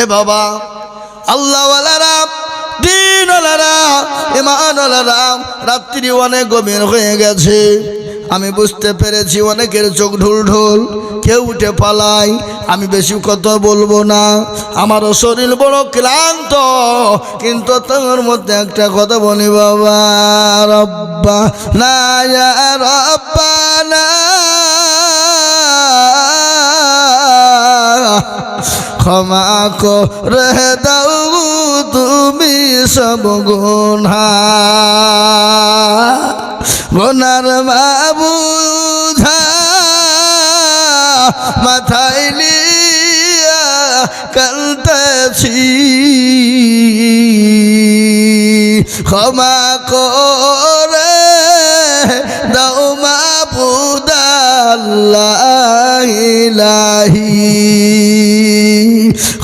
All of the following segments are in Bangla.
এ বাবা, আল্লাহওয়ালারা, দিনওয়ালারা ইমানওয়ালারা রাত্রি অনেক গভীর হয়ে গেছে। আমি বুঝতে পেরেছি অনেকের চোখ ঢুল ঢুল কেউ উঠে পালাই আমি বেশি কথা বলব না। আমারও শরীর বড় ক্লান্ত, কিন্তু তোমার মধ্যে একটা কথা বলি, বাবা, রব্বা, না রব্বা, না। ক্ষমা করে দাও তুমি সব গুণা। গোনার বাবুঝা মাথায় লিয়া কালতেছি ক্ষমা করে দাও মাবুদাল্লাহি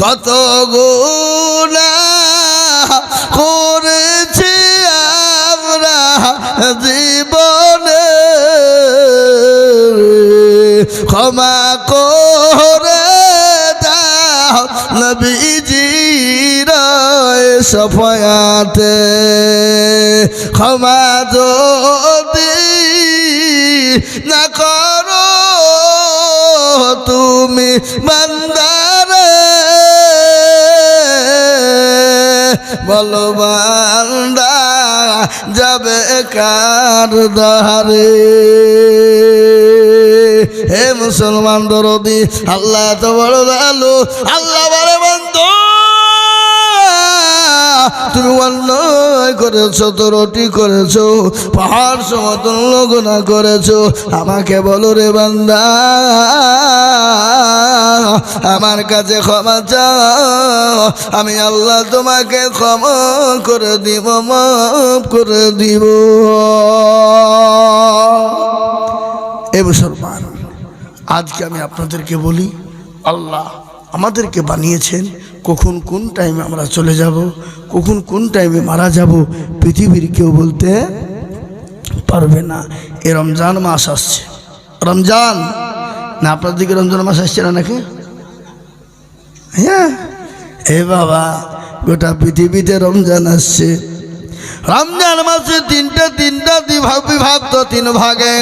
কত গুণা করেছি আমরা জীবনে। ক্ষমা করে দাও নবীজির সফয়াতে। ক্ষমা যদি না করো, তুমি বান্দারে বলো যাবে কার দারে হে মুসলমান দরদি আল্লাহ এত বড় আলো আল্লাহ তুমি অন্যায় করেছ তোরটি করেছ, পাহাড় সমতুল্য গুণা করেছ। আমাকে বলো রে বান্দা, আমার কাছে ক্ষমা চাও। আমি আল্লাহ তোমাকে ক্ষমা করে দিব, মাফ করে দিব। এ মুসলমান, আজকে আমি আপনাদেরকে বলি, আল্লাহ আমাদেরকে বানিয়েছেন, কখন কোন টাইমে আমরা চলে যাব, কখন কোন টাইমে মারা যাব, পৃথিবীর কেউ বলতে পারবে না। এ রমজান মাস আসছে। রমজান! না আপনার দিকে রমজান মাস আসছে না নাকি? হ্যাঁ। এ বাবা, গোটা পৃথিবীতে রমজান আসছে। রমজান মাসে তিনটা তিনটা বিভাগ বিভক্ত তিন ভাগে।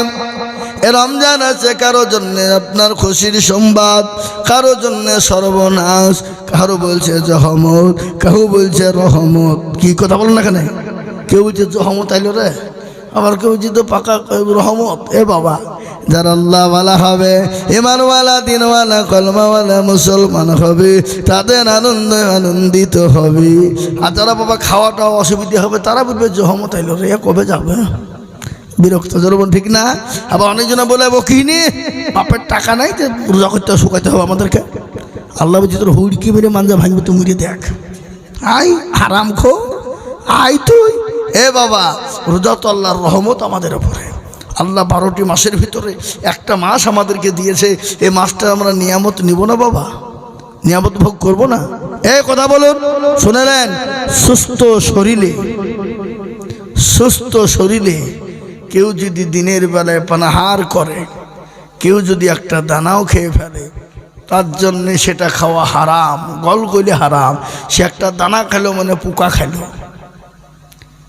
রমজান আছে, কারও জন্য আপনার খুশির সংবাদ, কারও জন্য সর্বনাশ, কারও বলছে জহমত কেউ বলছে রহমত। কি কথা বলেন না কেন কেউ বলছে জহমত আইলো রে। আবার কেউ তো পাকা রহমত। এ বাবা, যারা আল্লাহওয়ালা হবে ইমানওয়ালা দিনওয়ালা কলমাওয়ালা মুসলমান হবে, তাদের আনন্দ আনন্দিত হবে। আর যারা বাবা খাওয়াটা অসুবিধা হবে, তারা বলবে জহমত আইলো রে কবে যাবে? বিরক্ত জরবন ঠিক না? আবার অনেকজনে বলে বকিনি বাপের টাকা নাই তো রোজা করতে শুকাইতে হবে আমাদেরকে। আল্লাহ বলছি, তোর হুড়কি মেরে মাঞ্জা ভাঙবে, তুই মুড়ে দেখ। আই, হারাম খো, আই তুই। এ বাবা, রোজা তো আল্লাহর রহমত আমাদের ওপরে আল্লাহ বারোটি মাসের ভিতরে একটা মাস আমাদেরকে দিয়েছে এই মাসটা আমরা নিয়ামত নিব না বাবা? নিয়ামত ভোগ করব না? এ কথা বলুন শুনেলেন সুস্থ শরীরে সুস্থ শরীরে কেউ যদি দিনের বেলায় পানাহার করে, কেউ যদি একটা দানাও খেয়ে ফেলে, তার জন্যে সেটা খাওয়া হারাম, গল গলে হারাম। সে একটা দানা খেলো মানে পোকা খেলো।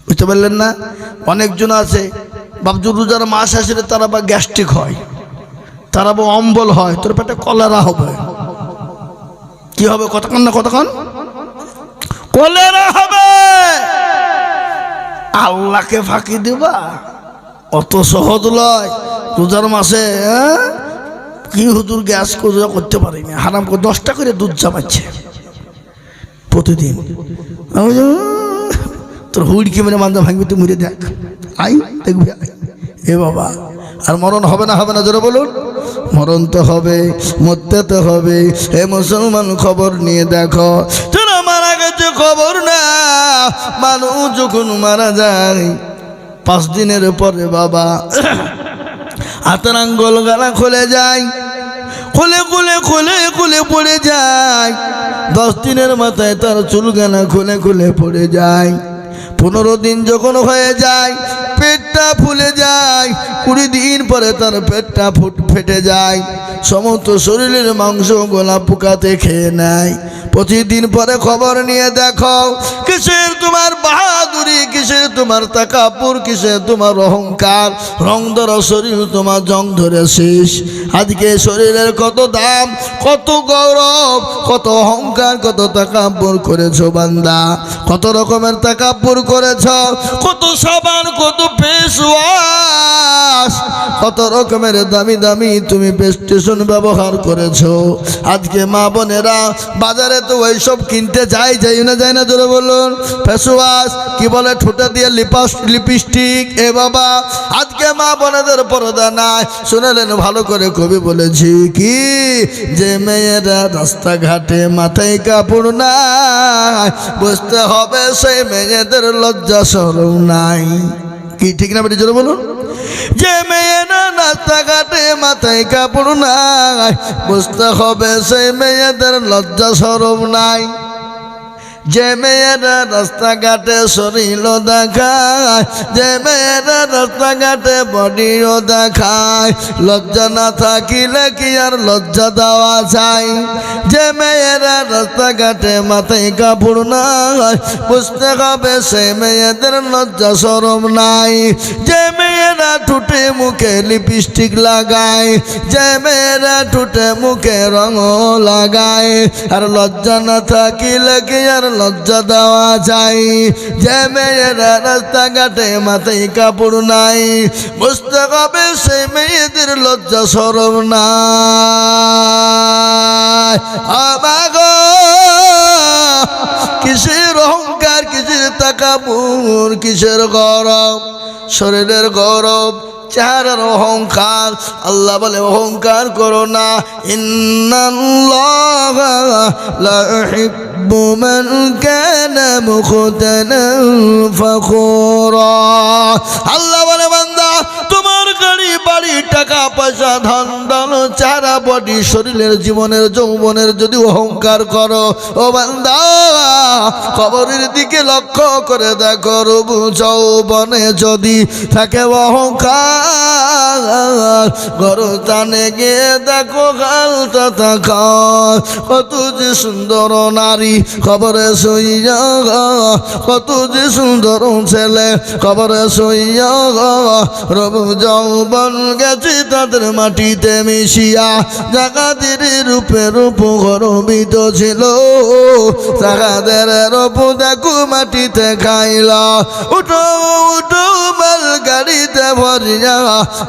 বুঝতে পারলেন না? অনেকজন আছে বাবজু রোজার মাস আসলে তারা বা গ্যাস্ট্রিক হয়, তারা বা অম্বল হয়, তোর পেটে কলেরা হবে। কি হবে কতক্ষণ না কতক্ষণ? কলেরা হবে! আল্লাহকে ফাঁকি দিবা? অত সহজ লয় রোজার মাসে? কি হুজুর গ্যাস রোজা করতে পারিনি হারাম করে দশটা করে দুধ চাপাচ্ছে প্রতিদিন। আমি বলি, "উম, তোর হুড়কি মেরে মান্দা ভাঙবি তুই মুড়ে দেখ। আই দেখবি। এ বাবা আর মরণ হবে না হবে না জোরে বলুন। মরণ তো হবে মরতে তো হবে। হে মুসলমান খবর নিয়ে দেখো তোরা মারা গেছে খবর না। মানুষ যখন মারা যায় পাঁচ দিনের পরে বাবা হাতের আঙ্গল গালা খুলে যায়, খুলে খুলে খুলে খুলে পড়ে যায়। দশ দিনের মাথায় তার চুল গানা খুলে খুলে পড়ে যায়। পনেরো দিন যখন হয়ে যায়, পেটটা ফুলে যায়, কুড়ি দিন পরে তার পেটটা ফুট, ফেটে যায়। সমস্ত শরীরের মাংস গোলা পোকাতে খেয়ে নেয়। প্রতিদিন পরে খবর নিয়ে দেখো, কিসের তোমার বাহাদুরি, কিসের তোমার তাকাপুর, কিসের তোমার অহংকার, রং ধরা, শরীর তোমার জং ধরে শেষ। আজকে শরীরের কত দাম, কত গৌরব, কত অহংকার, কত তাকাপুর করেছ বান্দা। কত রকমের তাকাপুর করেছ, কত সাবান, কত ফেসওয়াশ কত রকমের দামি দামি তুমি স্টেশন ব্যবহার করেছ। আজকে মা বোনেরা বাজারে তো ওইসব কিনতে যাই যাই না যাই না, জোরে বলুন। ফেসওয়াশ, কি বলে, ঠোঁটে দিয়ে লিপাস লিপস্টিক, এ বাবা। আজকে মা বোনেদের পর্দা নাই। শুনেলেন, ভালো করে কবি বলেছি কি? যে মেয়েরা রাস্তাঘাটে মাথায় কাপড় নাই, বুঝতে হবে সেই মেয়েদের লজ্জা সরম নাই। কি ঠিক না বেটি বলুন? যে মেয়ে না রাস্তাঘাটে মাথায় কাপড় নাই, বুঝতে হবে সেই মেয়েদের লজ্জা সরব নাই। যে মেয়েরা রাস্তাঘাটে শরীর দেখায়, যে মেয়েরা রাস্তাঘাটে বডিও দেখায়, লজ্জা না থাকিলে কি আর লজ্জা দেওয়া যায়? যে মেয়েরা রাস্তাঘাটে মাথায় কাপড় নাই, বুঝতে হবে সে মেয়েদের লজ্জা সরম নাই। যে মেয়েরা ঠুটে মুখে লিপস্টিক লাগায়, যে মেয়েরা ঠুটে মুখে রঙ লাগায়, আর লজ্জা না থাকিলে কি আর লজ্জা দেওয়া যায়। যে মেয়েরা রাস্তাঘাটে মাথায় কাপড় নাই। বুঝতে হবে সেই মেয়েদের লজ্জা সরম না কিসের কিসের তাকাপুর কিসের গরম? শরীরের গৌরব চেহারার অহংকার। আল্লাহ বলে, অহংকার করো না। আল্লাহ বলে, বান্দা, তোমার গাড়ি, বাড়ি, টাকা, পয়সা, ধন ধন চারা বডি শরীরের, জীবনের, যৌবনের যদি অহংকার করো, ও বান্দা, কবরের দিকে লক্ষ্য করে দেখো, রবু যৌবনে যদি থাকে অহংকার, গরতানে গিয়ে দেখো গালটা থাকা কত যে সুন্দর নারী খবরে সইয়া কত যে সুন্দর ছেলে খবরে সইয়া রবু যৌবন গেছে তাদের মাটিতে মিশিয়া জাগাদের রূপে রূপ গরবিত ছিল। জাগাদের রূপ দেখো মাটিতে খাইলা। উঠো উঠো, মাল গাড়িতে ভরিয়া।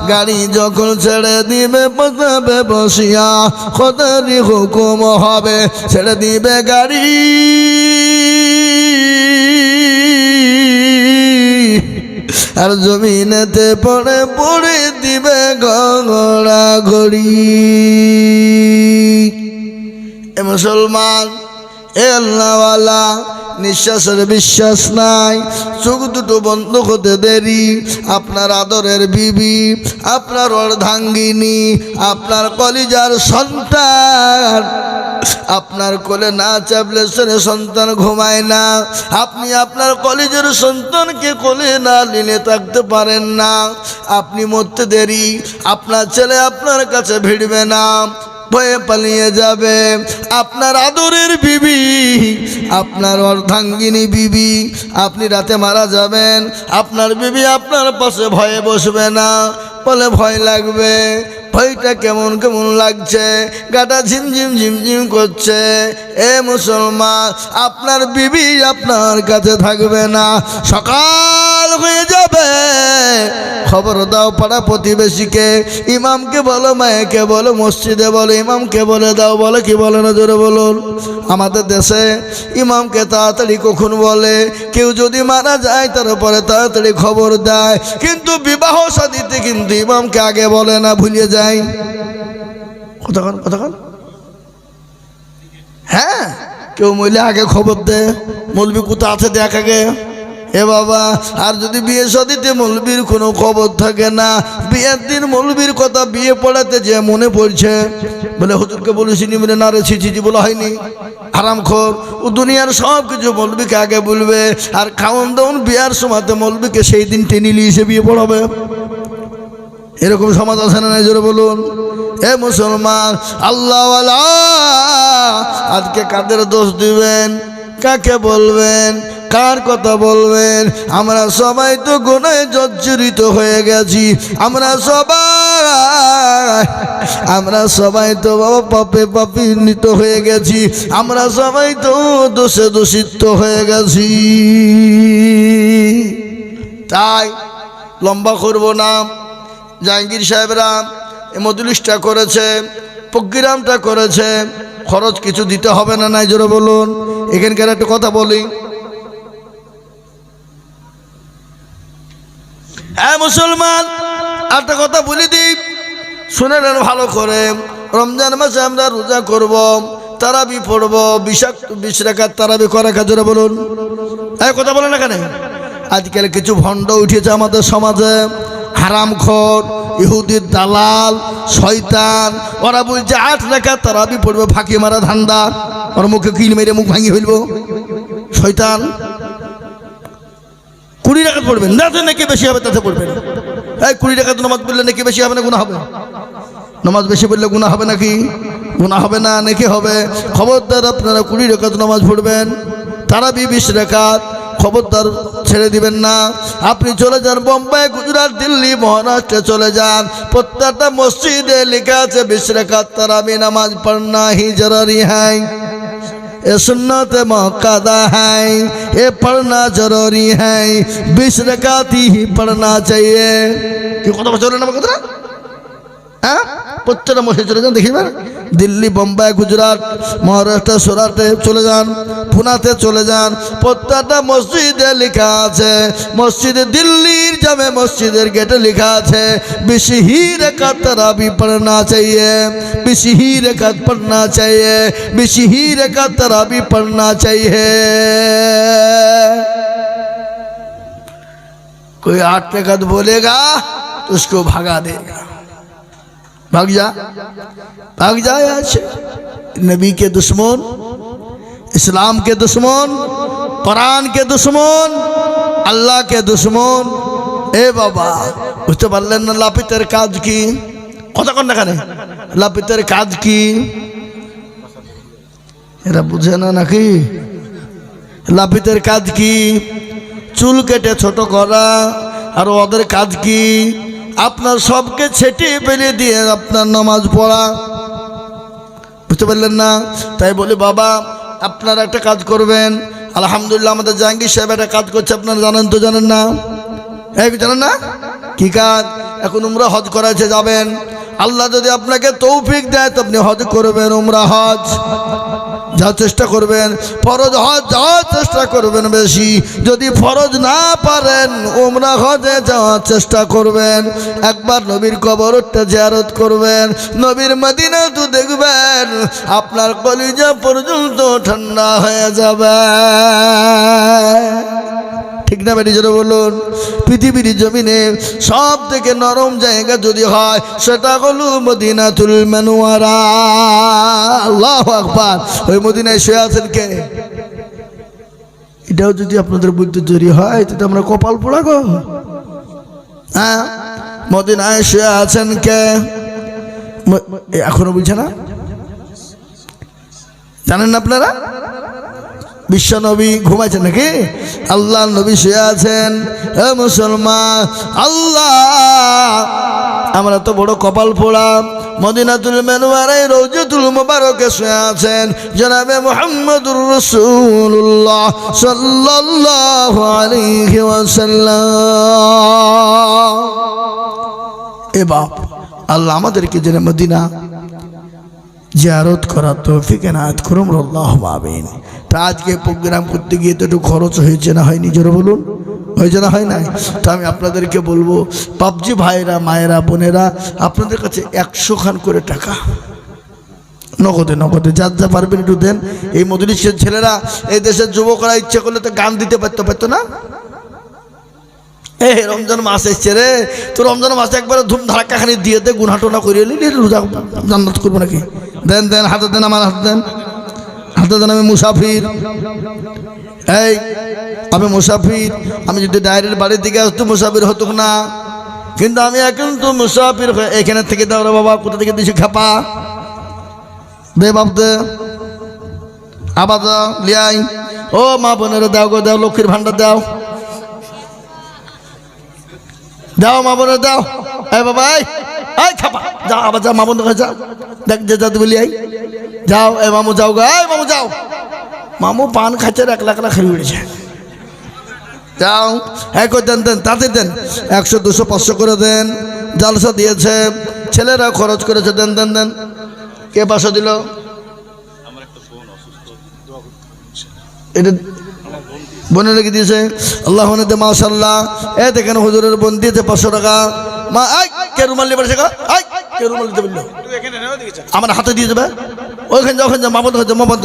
গাড়ি যখন ছেড়ে দিবে, বসাবে, বসিয়া খোদারি হুকুম হবে। ছেড়ে দিবে গাড়ি। আর জমিনেতে পড়ে পড়ে দিবে গড়া গড়ি এ মুসলমান এ আল্লাহওয়ালা নিঃশ্বাসের বিশ্বাস নাই। চোখ দুটো বন্ধ হতে দেরি। আপনার আদরের বিবি, আপনার অর্ধাঙ্গিনী, আপনার কলিজার সন্তান। আপনার কোলে না চাপলে সেরে সন্তান ঘুমায় না। আপনি আপনার কলেজের সন্তানকে কোলে না নিলে থাকতে পারেন না। আপনি মরতে দেরি। আপনার ছেলে আপনার কাছে ভিড়বে না। ভয়ে পালিয়ে যাবে। আপনার আদরের বিবি, আপনার অর্ধাঙ্গিনী বিবি, আপনি রাতে মারা যাবেন। আপনার বিবি আপনার পাশে ভয়ে বসবে না, বলে ভয় লাগবে। ভয়টা কেমন কেমন লাগছে? গাটা ঝিমঝিম ঝিমঝিম করছে। এ মুসলমান, আপনার বিবি আপনার কাছে থাকবে না। সকাল হয়ে যাবে। খবর দাও পাড়া প্রতিবেশীকে। ইমামকে বলো, মায়েকে বলো, মসজিদে বলো, ইমামকে বলে দাও, বলে কি বলে না জোরে বলুন। আমাদের দেশে ইমামকে তাড়াতাড়ি কখন বলে? কেউ যদি মারা যায়, তারপরে তাড়াতাড়ি খবর দেয়। কিন্তু বিবাহ সাদিতে কিন্তু ইমামকে আগে বলে না ভুলিয়ে যায়। কতক্ষণ কতক্ষণ? হ্যাঁ কেউ মহিলা আগে খবর দে মলবি কোথা আছে দেখ আগে। এ বাবা, আর যদি বিয়ে সদিতে মলবির কোনো খবর থাকে না, বিয়ের দিন মলবির কথা বিয়ে পড়াতে যে মনে পড়ছে? বলে, হুজুরকে বলেছিনি, বলে, না রে ছিচি বলা হয়নি। আরাম খোর ও দুনিয়ার সব কিছু মলবিকে আগে বলবে, আর খাওয়ান দাওন বিয়ার সময়তে মলবিকে সেই দিন টেনে নিয়ে বিয়ে পড়াবে। এরকম সমাজ আছে না জোরে বলুন? এ মুসলমান আল্লাহ আজকে কাদের দোষ দিবেন? কাকে বলবেন? কার কথা বলবেন? আমরা সবাই তো গুণায় জর্জরিত হয়ে গেছি। আমরা সবাই আমরা সবাই তো বাবা পাপে পাপিনিত হয়ে গেছি। আমরা সবাই তো দোষে দোষিত হয়ে গেছি। তাই লম্বা করব না। জাহাঙ্গীর সাহেবরা এ মজলিসটা করেছে, প্রোগ্রামটা করেছে। খরচ কিছু দিতে হবে না নাই, জোরে বলুন। এখানকার একটা কথা বলি হ্যাঁ মুসলমান, একটা কথা বলি দিই। শুনে নেন ভালো করে। রমজান মাসে আমরা রোজা করব, তারাবি পড়ব, বিষাক্ত, বিশ রেখার তারাবি করা কাজরে বলুন। এই কথা বলেন না কেন? আজকাল কিছু ভণ্ড উঠেছে আমাদের সমাজে। হারামখোর ইহুদির দালাল, শয়তান, ওরা বলছে আট রেখা তারাবি পড়বে, ফাঁকি মারা ধান্দা। ওর মুখে কিল মেরে মুখ ভাঙি ফেলব। শয়তান কুড়ি টাকা পড়বেন। যাতে নাকি বেশি হবে, তাতে পড়বেন। এই কুড়ি টাকা তো নামাজ পড়লে নাকি বেশি হবে না গুণা হবে। নামাজ বেশি পড়লে গুণা হবে নাকি? গুণা হবে না, নাকি হবে। খবরদার, আপনারা কুড়ি রেখাত নামাজ পড়বেন। তারা বি বিশ রেখাত, খবরদার ছেড়ে দিবেন না। আপনি চলে যান বোম্বাই, গুজরাট, দিল্লি, মহারাষ্ট্রে চলে যান। প্রত্যেকটা মসজিদে লেখা আছে বিশ রেখাত তারাবি নামাজ পড়না হি জরুরি হ্যাঁ। ये सुन्नत मौकदा है ये पढ़ना जरूरी है बीस रकाती ही पढ़ना चाहिए क्यों कत बच्चों ने ना হ্যাঁ প্রত্যেকটা মসজিদ চলে যান দেখিবেন দিল্লি বোম্বাই গুজরাট মহারাষ্ট্র সুরাটে চলে যান পুনাতে চলে যান প্রত্যেকটা মসজিদে লেখা আছে মসজিদে দিল্লির জামে মসজিদের গেটে লেখা আছে বেশি ही रकात तरावी पढ़ना चाहिए बेसी ही रकात पढ़ना चाहिए बेसी ही रकात तरावी पढ़ना चाहिए कोई आठ रकात बोलेगा तो उसको भगा देगा भाग जा भाग जा यहाँ से नबी के दुश्मन इस्लाम के दुश्मन कुरान के दुश्मन আল্লাহ কে দুশ্মন এ বাবা বুঝতে পারলেন না লাপিতের কাজ কি কথা কন না কেন লাপিতের কাজ কি এরা বুঝে না নাকি লাপিতের কাজ কি চুল কেটে ছোট করা আর ওদের কাজ কি আপনার সবকে ছেটিয়ে ফেলে দিয়ে আপনার নামাজ পড়া। বুঝতে পারলেন না? তাই বলি, বাবা, আপনারা একটা কাজ করবেন। আলহামদুলিল্লাহ, আমাদের জাহাঙ্গীর সাহেব একটা কাজ করছে, আপনারা জানেন তো, জানেন না? এই জানেন না? কি কাজ? এখন উমরা হজ করাছে যাবেন। আল্লাহ যদি আপনাকে তৌফিক দেয়, তো আপনি হজ করবেন, উমরা হজ। যাওয়ার চেষ্টা করবেন, ফরজ হজ যাওয়ার চেষ্টা করবেন বেশি। যদি ফরজ না পারেন, উমরা হজে যাওয়ার চেষ্টা করবেন। একবার নবীর কবরটা জিয়ারত করবেন। নবীর মদিনা তো দেখবেন, আপনার কলিজা পর্যন্ত ঠান্ডা হয়ে যাবে। ঠিক না বেটি, জোরে বলুন। পৃথিবীর জমিনে সব থেকে নরম জায়গা যদি হয়, সেটা হলো মদিনাতুল মানুয়ারা। আল্লাহ আকবার। ওই মদিনায় শুয়ে আছেন কে? এটাও যদি আপনাদের বুদ্ধি তৈরি হয়, তাতে আমরা কপাল পোড়া গো। হ্যাঁ? মদিনায় শুয়ে আছেন কে? এখনও বুঝছে না? জানেন আপনারা? বিশ্ব নবী ঘুমাইছেন নাকি? আল্লাহ নবী শুয়ে আছেন। হে মুসলমান, আল্লাহ। আমরা তো বড় কপাল পোড়া। মদিনাতুল মেনুয়ারাই রৌজতুল মুবারকে শুয়ে আছেন। জনাবে মোহাম্মদুর রসুল্লাহ সাল্লাল্লাহু আলাইহি ওয়াসাল্লাম। এ বাপ, আল্লাহ আমাদেরকে যেন মদিনা জিয়ারত করার তৌফিক এনায়ত করুন। আল্লাহ আমিন। তা আজকে প্রোগ্রাম করতে গিয়ে তো একটু খরচ হয়েছে না হয়নি? জোরে বলুন। হয়েছে না হয় নাই? তা আমি আপনাদেরকে বলব, পাবজি ভাইরা মায়েরা, বোনেরা, আপনাদের কাছে একশো খান করে টাকা। নগদে নগদে, যার যা পারবেন একটু দেন। এই মজলিসের ছেলেরা, এই দেশের যুবকরা ইচ্ছে করলে তো গান দিতে পারতো পারতো না? এ রমজান মাস এসছে রে। তো রমজান মাসে একবারে ধুম ধাক্কা খানি দিয়ে দে গুনা টোনা করিয়ে নিলি, রোজা জান্নাত করব নাকি? দেন দেন, হাতে দেন, আমার হাতে দেন। হাতে আমি মুসাফির। এই, আমি মুসাফির। আমি যদি ডায়ের বাড়ির দিকে আসতো, মুসাফির হতো না। কিন্তু আমি এখন তো মুসাফির এখানে থেকে দাও বাবা, কোথা থেকে দিছি খাপা? দে দে আবার লিয়াই ও মা বোনেরা দাও গো, দাও, লক্ষ্মীর ভান্ডার দাও। দাও মা বোনের, দাও। এই বাবা, এই খাপা। যাও আবার যাও মা বোনের যাও দেখ, যে যা বলি আই যাও, এ মামু যাও গো, এই মামু যাও। মামু পান খাচ্ছে এক লাখ লাখ খেয়ে উঠেছে। যাও হ্যাঁ করে দেন দেন তাতে দেন। একশো, দুশো, পাঁচশো করে দেন। জালসা দিয়েছে, ছেলেরা খরচ করেছে, দেন দেন দেন। কে পাঁচশো দিল? এটা বোনের রেখে দিয়েছে? আল্লাহ দে মাশাল্লাহ এ দেখেন, হুজুরের বোন দিয়েছে পাঁচশো টাকা। মা আই কে রুমাল নিয়ে পারছে আই কে রুমাল দিতে আমার হাতে দিয়ে দেবে। ওইখানে যা, ওখানে যা মামদ হচ্ছে মামদ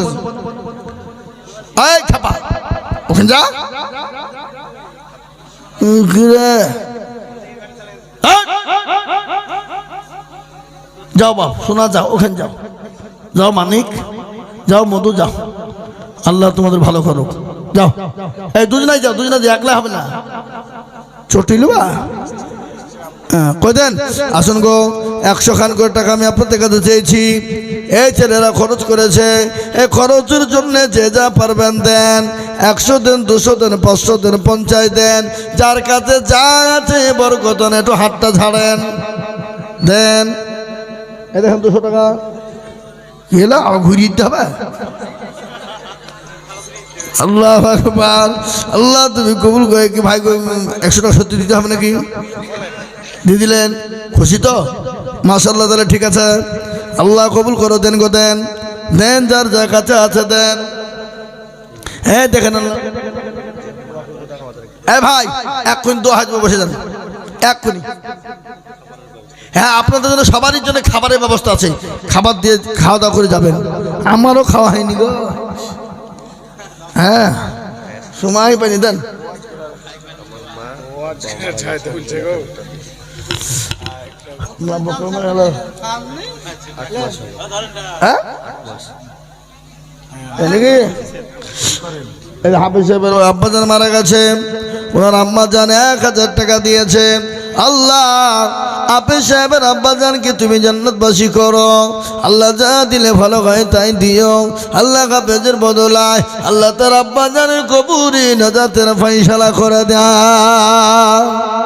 আয় খাপা ওখানে যা? এই! যাও বাপ শোনা যাও, ওখানে যাও। যাও মানিক, যাও মধু, যাও। আল্লাহ তোমাদের ভালো করুক। যাও। এই, দুজনাই যাও দুজনাই যাও একলা হবে না। চটিলুয়া হ্যাঁ আসুন গো, একশো খান করে টাকা আমি আপনাদের কাছে চেয়েছি এই ছেলেরা খরচ করেছে, এই খরচের জন্য যে যা পারবেন দেন। একশো দেন, দুশো দেন, পাঁচশো দেন, পঞ্চাশ দেন। যার কাছে যা আছে বরকতন একটু হাতটা ঝাড়েন। দেন। এ দেখেন, দুশো টাকা। আবার ঘুরিয়ে দিতে হবে আল্লাহ আল্লাহ, তুমি কবুল করে কি ভাই একশো টাকা সত্যি দিতে হবে নাকি? দিয়ে দিলেন, খুশি তো? মাসাল্লাহ তাহলে ঠিক আছে। আল্লাহ কবুল করো, দেন গো, দেন। দেন, যার যা কাছে আছে, দেন। হ্যাঁ দেখেন হ্যাঁ ভাই এক্ষুনি দু হাজার বসে যান। এক কুইন। হ্যাঁ আপনাদের জন্য সবারই জন্য খাবারের ব্যবস্থা আছে। খাবার দিয়ে খাওয়া দাওয়া করে যাবেন। আমারও খাওয়া হয়নি গো। হ্যাঁ সময় পাইনি, দেন। বকর মারা গেছে ওনার আম্মা এক হাজার টাকা দিয়েছে। আল্লাহ হাফিজ সাহেবের আব্বাজানকে তুমি জান্নাতবাসী করো। আল্লাহ যা দিলে ভালো হয় তাই দিও। আল্লাহ হাফেজের বদলায় আল্লাহ তার আব্বাজানের কবুরি নাজাতের ফাইসালা করে দেয়।